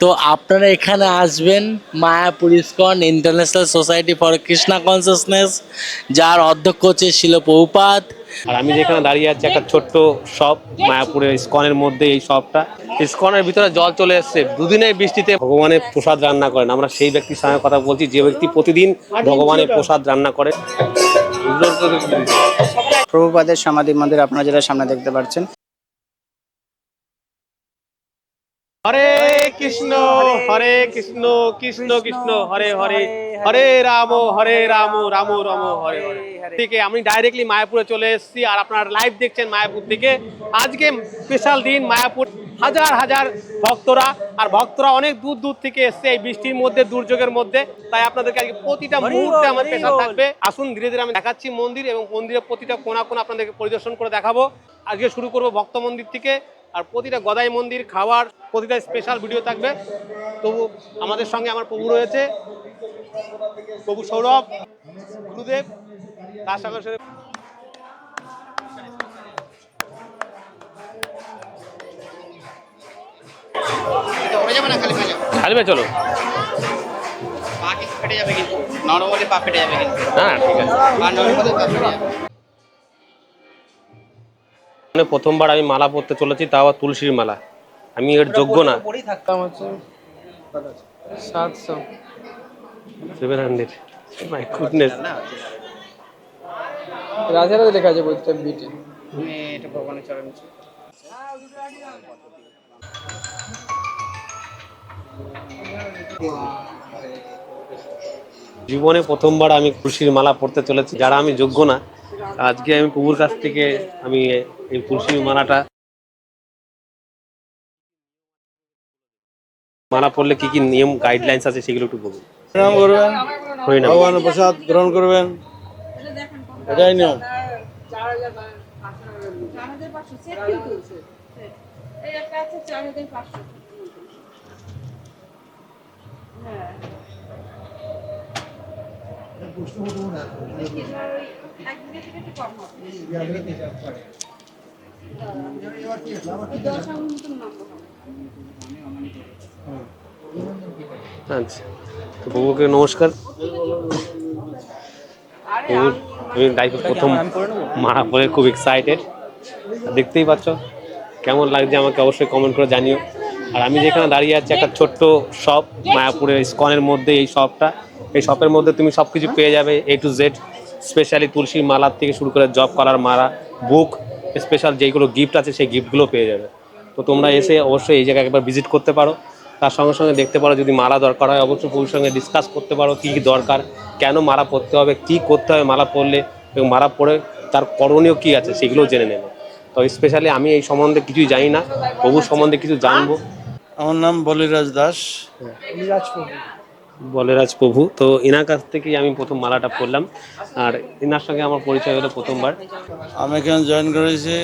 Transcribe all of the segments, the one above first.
তো আপনারা এখানে আসবেন Mayapur ISKCON international society for Krishna consciousness যার অধ্যক্ষ হচ্ছে শিল প্রভুপাত আর আমি যেখানে দাঁড়িয়ে আছি একটা ছোট্ট শপ মায়াপুরের ইস্কনের মধ্যে এই শপটা। ইস্কনের ভিতরে জল চলে এসছে। দুদিনের বৃষ্টিতে ভগবানের প্রসাদ রান্না করেন। আমরা সেই ব্যক্তির সঙ্গে কথা বলছি যে ব্যক্তি প্রতিদিন ভগবানের প্রসাদ রান্না করে। প্রভুপাদের সমাধি মন্দির আপনারা যেটা সামনে দেখতে পাচ্ছেন। হরে কৃষ্ণ হরে কৃষ্ণ কৃষ্ণ কৃষ্ণ হরে হরে হরে রাম হরে রাম রাম রাম হরে। হরে থেকে আমি ডাইরেক্টলি মায়াপুরে চলে এসেছি আর আপনারা লাইভ দেখছেন মায়াপুর থেকে আজকে স্পেশাল দিন মায়াপুর। হাজার হাজার ভক্তরা আর ভক্তরা অনেক দূর দূর থেকে এসছে এই বৃষ্টির মধ্যে দুর্যোগের মধ্যে। তাই আপনাদেরকে আজকে প্রতিটা মুহূর্তে আমার পেশা থাকবে। আসুন ধীরে ধীরে আমি দেখাচ্ছি মন্দির এবং মন্দিরের প্রতিটা কোনা কোনা আপনাদেরকে পরিদর্শন করে দেখাবো। আজকে শুরু করব ভক্ত মন্দির থেকে। আর প্রতিটা গদাই মন্দির খাওয়ার প্রতিটা স্পেশাল ভিডিও থাকবে। তবু আমাদের সঙ্গে আমার প্রভু রয়েছে প্রভু সৌরভ গুরুদেব তার সঙ্গে সঙ্গে খালিবে চলো। পা ফেটে যাবে কিন্তু। নরমালি পা ফেটে যাবে কিন্তু। হ্যাঁ ঠিক আছে। মানে প্রথমবার আমি মালা পরতে চলেছি তাও আবার তুলসীর মালা। আমি এর যোগ্য না। পরেই থাকতাম হচ্ছে সাতশো। সেভেন হান্ড্রেড মাই গুডনেস রাজারা লেখা আছে বইটা বিটে। এটা ভগবানের চরণ জীবনে প্রথমবার আমি তুলসীর মালা পড়তে চলেছি। যারা আমি যোগ্য না আজকে আমি প্রভুর কাছ থেকে আমি এই তুলসীর মালাটা। মালা পড়লে কি কি নিয়ম গাইডলাইন্স আছে সেগুলো একটু বলুন। প্রণাম করবেন। ভগবানের প্রসাদ গ্রহণ করবেন। এটাই নিয়ম। হ্যাঁ আচ্ছা তো নমস্কার। লাইফে প্রথম মারা পরে খুব এক্সাইটেড দেখতেই পাচ্ছ কেমন লাগছে আমাকে অবশ্যই কমেন্ট করে জানিও। আর আমি যেখানে দাঁড়িয়ে আছি একটা ছোট্ট শপ মায়াপুরের স্কনের মধ্যে এই শপটা এই শপের মধ্যে তুমি সব কিছু পেয়ে যাবে এ টু জেড স্পেশালি তুলসীর মালার থেকে শুরু করে জব করার মালা বুক স্পেশাল যেগুলো গিফট আছে সেই গিফটগুলো পেয়ে যাবে। তো তোমরা এসে অবশ্যই এই জায়গায় একবার ভিজিট করতে পারো। তার সঙ্গে সঙ্গে দেখতে পারো যদি মালা দরকার হয় অবশ্যই প্রভুর সঙ্গে ডিসকাস করতে পারো কী কী দরকার কেন মালা পরতে হবে কী করতে হবে মালা পরলে এবং মালা পরে তার করণীয় কী আছে সেগুলোও জেনে নেবে। তো স্পেশালি আমি এই সম্বন্ধে কিছুই জানি না প্রভুর সম্বন্ধে কিছু জানব। আমার নাম বলিরাজ দাস। বলেরাজ প্রভু তো এনার কাছ থেকেই আমি প্রথম মালাটা পরলাম আর এনার সঙ্গে আমার পরিচয় হলো প্রথমবার। আমি এখানে জয়েন করেছি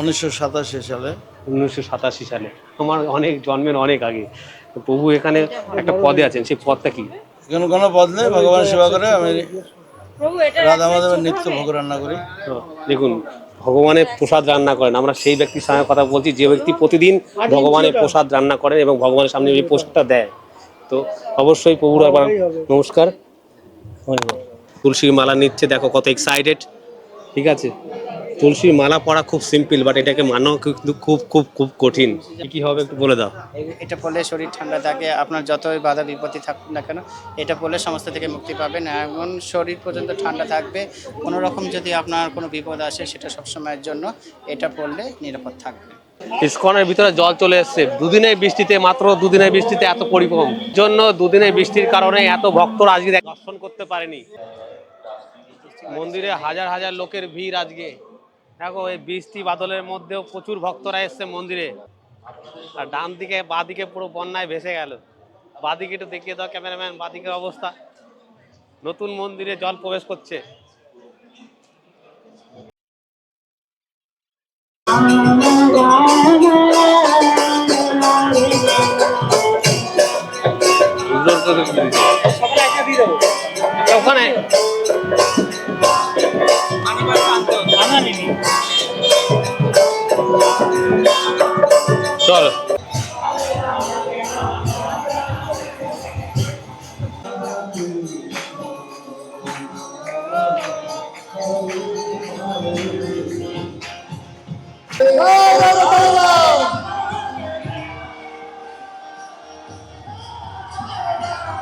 উনিশশো সাতাশি সালে। উনিশশো সাতাশি সালে। আমার অনেক জন্মের অনেক আগে। তো প্রভু এখানে একটা পদে আছেন। সেই পদটা কি? এখানে কোনো পদ নেই ভগবান সেবা করে আমি রাধা মাধবের নিত্য ভোগ রান্না করি। দেখুন ভগবানের প্রসাদ রান্না করেন। আমরা সেই ব্যক্তির সঙ্গে কথা বলছি। যে ব্যক্তি প্রতিদিন ভগবানের প্রসাদ রান্না করেন এবং ভগবানের সামনে এই প্রসাদটা দেয়। তো অবশ্যই আবার নমস্কার। তুলসীর মালা নিচ্ছে, দেখো কত এক্সাইটেড ঠিক আছে? তুলসীর মালা পরা খুব সিম্পল বাট এটাকে মানাও কিন্তু খুব খুব খুব কঠিন। কি হবে একটু বলে দাও। এটা পড়লে শরীর ঠান্ডা থাকে, আপনার যতই বাধা বিপত্তি থাকুক না কেন, এটা পড়লে সমস্ত থেকে মুক্তি পাবেন। এমন শরীর পর্যন্ত ঠান্ডা থাকবে কোনো রকম যদি আপনার কোনো বিপদ আসে, সেটা সবসময়ের জন্য এটা পড়লে নিরাপদ থাকবে। ইস্কনের ভিতরে জল চলে এসছে। দুদিনের বৃষ্টিতে, মাত্র দুদিনের বৃষ্টিতে এত পরিবহন। জন্য দুদিনের বৃষ্টির কারণে এত ভক্তরা আজকে দর্শন করতে পারেনি। মন্দিরে হাজার হাজার লোকের ভিড় আজকে। দেখো, এই বৃষ্টি বাদলের মধ্যেও প্রচুর ভক্তরা এসছে মন্দিরে। আর ডান দিকে, বাঁ দিকে পুরো বন্যায় ভেসে গেল। বাদিকে একটু দেখিয়ে দাও, ক্যামেরাম্যান বাদিকের অবস্থা। নতুন মন্দিরে জল প্রবেশ করছে। ওখানে চল Oh!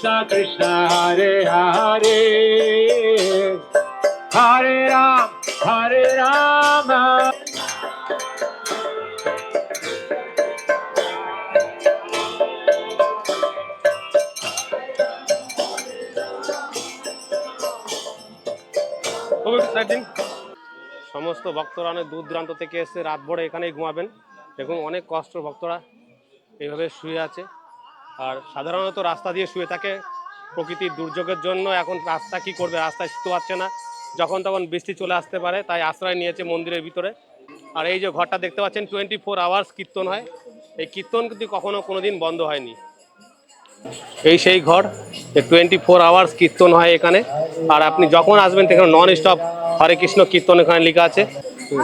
Krishna Krishna, Hare Hare, Hare Ram, Hare Rama. সমস্ত ভক্তরা অনেক দূর দূরান্ত থেকে এসে রাত ভরে এখানেই ঘুমাবেন। দেখুন অনেক কষ্ট ভক্তরা এইভাবে শুয়ে আছে। আর সাধারণত রাস্তা দিয়ে শুয়ে থাকে প্রকৃতির দুর্যোগের জন্য। এখন রাস্তা কি করবে? রাস্তায় শুতে পারছে না। যখন তখন বৃষ্টি চলে আসতে পারে, তাই আশ্রয় নিয়েছে মন্দিরের ভিতরে। আর এই যে ঘরটা দেখতে পাচ্ছেন টোয়েন্টি ফোর আওয়ার্স কীর্তন হয়। এই কীর্তন কিন্তু কখনো কোনো দিন বন্ধ হয়নি। এই সেই ঘর টোয়েন্টি ফোর আওয়ার্স কীর্তন হয় এখানে। আর আপনি যখন আসবেন, সেখানে নন স্টপ হরে কৃষ্ণ কীর্তন এখানে লেখা আছে।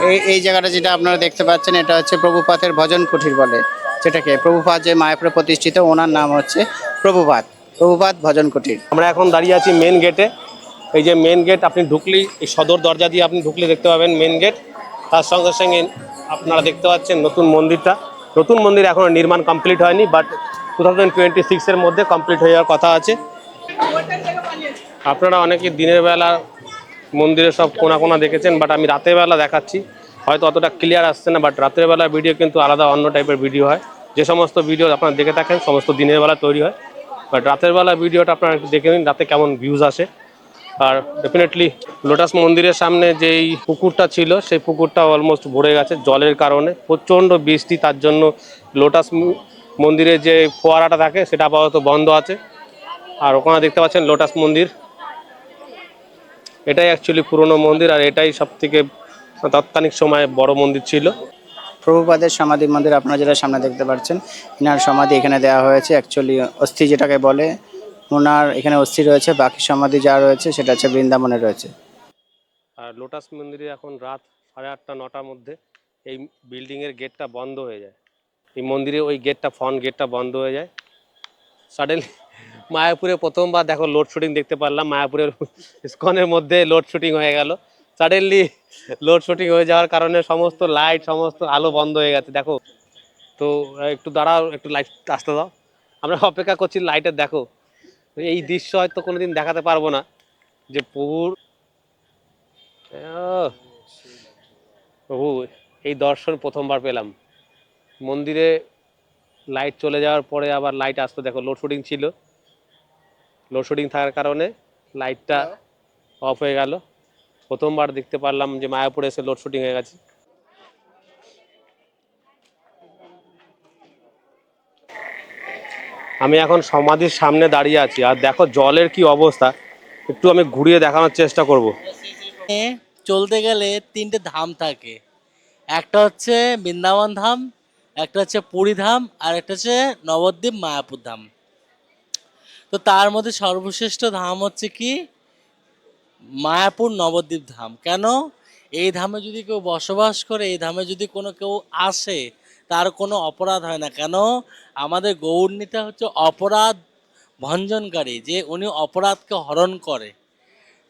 এই এই জায়গাটা যেটা আপনারা দেখতে পাচ্ছেন, এটা হচ্ছে প্রভুপাতের ভজন কুঠির বলে। যেটাকে প্রভুপাত যে মায়াপুরে প্রতিষ্ঠিত, ওনার নাম হচ্ছে প্রভুপাত প্রভুপাত ভজন কুঠির আমরা এখন দাঁড়িয়ে আছি মেন গেটে এই যে মেন গেট আপনি ঢুকলেই, এই সদর দরজা দিয়ে আপনি ঢুকলে দেখতে পাবেন মেন গেট তার সঙ্গে সঙ্গে আপনারা দেখতে পাচ্ছেন নতুন মন্দিরটা। নতুন মন্দির এখনও নির্মাণ কমপ্লিট হয়নি বাট টু থাউজেন্ড টোয়েন্টি সিক্সের মধ্যে কমপ্লিট হয়ে যাওয়ার কথা আছে। আপনারা অনেকে দিনের বেলা মন্দিরে সব কোনা কোনা দেখেছেন বাট আমি রাতের বেলা দেখাচ্ছি। হয়তো অতটা ক্লিয়ার আসছে না বাট রাতের বেলা ভিডিও কিন্তু আলাদা, অন্য টাইপের ভিডিও হয়। যে সমস্ত ভিডিও আপনারা দেখে থাকেন, সমস্ত দিনের বেলা তৈরি হয়। বাট রাতের বেলা ভিডিওটা আপনারা দেখে নিন, রাতে কেমন ভিউজ আসে। আর ডেফিনেটলি লোটাস মন্দিরের সামনে যেই পুকুরটা ছিল, সেই পুকুরটা অলমোস্ট ভরে গেছে জলের কারণে। প্রচণ্ড বৃষ্টি, তার জন্য লোটাস মন্দিরে যে ফোয়ারাটা থাকে, সেটা আপাতত বন্ধ আছে। আর ওখানে দেখতে পাচ্ছেন লোটাস মন্দির। এটাই অ্যাকচুয়ালি পুরনো মন্দির, আর এটাই সব থেকে তৎকালীন সময়ে বড় মন্দির ছিল। প্রভুপাদের সমাধি মন্দির আপনারা যেটা সামনে দেখতে পাচ্ছেন, ইনার সমাধি এখানে দেওয়া হয়েছে। অ্যাকচুয়ালি অস্থি যেটাকে বলে ওনার এখানে অস্থি রয়েছে, বাকি সমাধি যা রয়েছে সেটা হচ্ছে বৃন্দাবনে রয়েছে। আর লোটাস মন্দিরে এখন রাত সাড়ে আটটা, নটার মধ্যে এই বিল্ডিংয়ের গেটটা বন্ধ হয়ে যায়। এই মন্দিরে ওই গেটটা ফ্রন্ট গেটটা বন্ধ হয়ে যায়। সাডেনলি মায়াপুরে প্রথমবার দেখো লোডশেডিং দেখতে পারলাম। মায়াপুরের ইস্কনের মধ্যে লোডশেডিং হয়ে গেল। সাডেনলি লোডশেডিং হয়ে যাওয়ার কারণে সমস্ত লাইট সমস্ত আলো বন্ধ হয়ে গেছে দেখো। তো একটু দাঁড়াও একটু লাইট আসতে দাও। আমরা অপেক্ষা করছি লাইটের দেখো। এই দৃশ্য হয়তো কোনোদিন দেখাতে পারব না যে প্রভুর প্রভু এই দর্শন প্রথমবার পেলাম। মন্দিরে লাইট চলে যাওয়ার পরে আবার লাইট আসতো দেখো লোডশেডিং ছিল। লোডশেডিং থাকার কারণে লাইটটা অফ হয়ে গেল। প্রথমবার দেখতে পারলাম যে মায়াপুরে এসে লোডশেডিং হয়ে গেছে। আমি এখন সমাধির সামনে দাঁড়িয়ে আছি, আর দেখো জলের কি অবস্থা। একটু আমি ঘুরিয়ে দেখানোর চেষ্টা করব। চলতে গেলে তিনটে ধাম থাকে। একটা হচ্ছে বৃন্দাবন ধাম, একটা হচ্ছে পুরী ধাম, আর একটা হচ্ছে নবদ্বীপ মায়াপুর ধাম। তো তার মধ্যে সর্বশ্রেষ্ঠ ধাম হচ্ছে কি? মায়াপুর নবদ্বীপ ধাম। কেন? এই ধামে যদি কেউ বসবাস করে, এই ধামে যদি কোনো কেউ আসে, তার কোনো অপরাধ হয় না। কেন? আমাদের গৌরনীতা হচ্ছে অপরাধ ভঞ্জনকারী, যে উনি অপরাধকে হরণ করে।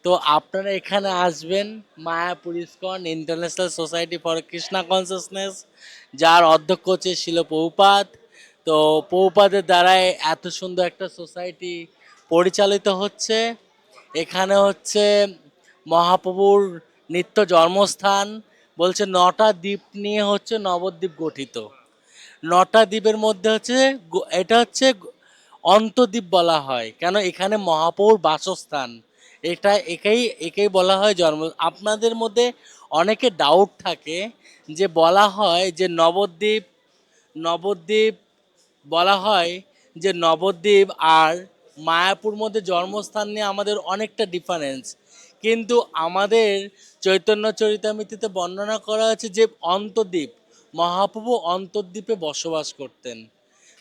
তো আপনারা এখানে আসবেন, Mayapur ISKCON international society for Krishna consciousness, যার অধ্যক্ষ হচ্ছে শিল পৌপাত তো পৌপাদের দ্বারাই এত সুন্দর একটা সোসাইটি পরিচালিত হচ্ছে। এখানে হচ্ছে মহাপ্রভুর নিত্য জন্মস্থান, বলছে নটা দ্বীপ নিয়ে হচ্ছে নবদ্বীপ গঠিত। নটা দ্বীপের মধ্যে হচ্ছে এটা হচ্ছে অন্তদ্বীপ বলা হয়, কেন এখানে মহাপৌর বাসস্থান। এটা একেই একেই বলা হয় জন্ম, আপনাদের মধ্যে অনেকে ডাউট থাকে যে বলা হয় যে নবদ্বীপ নবদ্বীপ বলা হয় যে নবদ্বীপ আর মায়াপুর মধ্যে জন্মস্থান নিয়ে আমাদের অনেকটা ডিফারেন্স কিন্তু আমাদের চৈতন্য চরিতামিতিতে বর্ণনা করা হয়েছে যে অন্তদ্বীপ, মহাপ্রভু অন্তর্দ্বীপে বসবাস করতেন।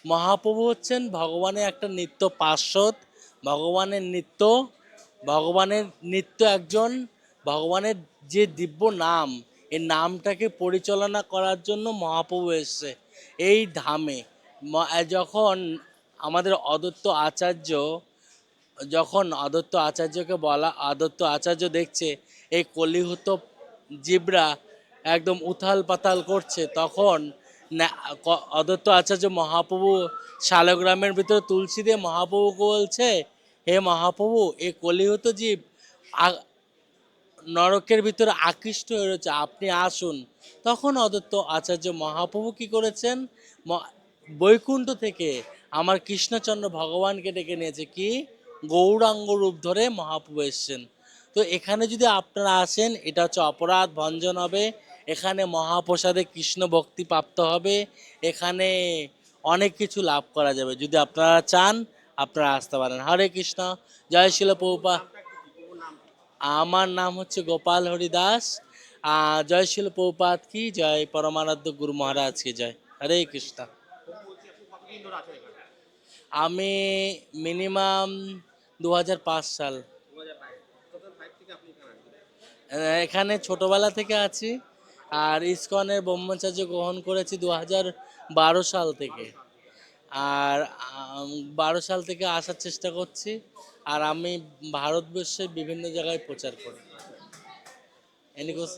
মহাপ্রভু হচ্ছেন ভগবানের একটা নিত্য পার্শ্বদ, ভগবানের নিত্য ভগবানের নিত্য একজন, ভগবানের যে দিব্য নাম, এই নামটাকে পরিচালনা করার জন্য মহাপ্রভু এসছে। এই ধামে যখন আমাদের অদত্ত আচার্য, যখন আদত্ত আচার্যকে বলা আদত্ত আচার্য দেখছে, এই কলিহুত জিবরা একদম উথাল পাতাল করছে, তখন অদত্ত আচার্য মহাপ্রভু শালগ্রামের ভিতরে তুলসী দিয়ে মহাপ্রভুকে বলছে, হে মহাপ্রভু, এই কলিহুত জীব নরকের ভিতরে আকৃষ্ট হয়ে রয়েছে, আপনি আসুন। তখন অদত্ত আচার্য মহাপ্রভু কি করেছেন? বৈকুণ্ঠ থেকে আমার কৃষ্ণচন্দ্র ভগবানকে ডেকে নিয়েছে কি? গৌরাঙ্গ রূপ ধরে মহাপ্রভু এসছেন। তো এখানে যদি আপনারা আসেন, এটা হচ্ছে অপরাধ, ভঞ্জন হবে। এখানে মহাপ্রসাদে কৃষ্ণ ভক্তি প্রাপ্ত হবে। এখানে অনেক কিছু লাভ করা যাবে। যদি আপনারা চান, আপনারা আসতে পারেন। হরে কৃষ্ণ, জয় শিল পৌপা আমার নাম হচ্ছে গোপাল হরি দাস জয় শিল পৌপাত কি? জয় পরমারাধ্য গুরু মহারাজ কি? জয়। হরে কৃষ্ণ। আমি মিনিমাম দু হাজার পাঁচ সাল। এখানে ছোটবেলা থেকে আছি আর ইসকনের ব্রহ্মচার্য গ্রহণ করেছি দু বারো সাল থেকে। আর বারো সাল থেকে আসার চেষ্টা করছি আর আমি ভারতবর্ষের বিভিন্ন জায়গায় প্রচার করি। এনিকোস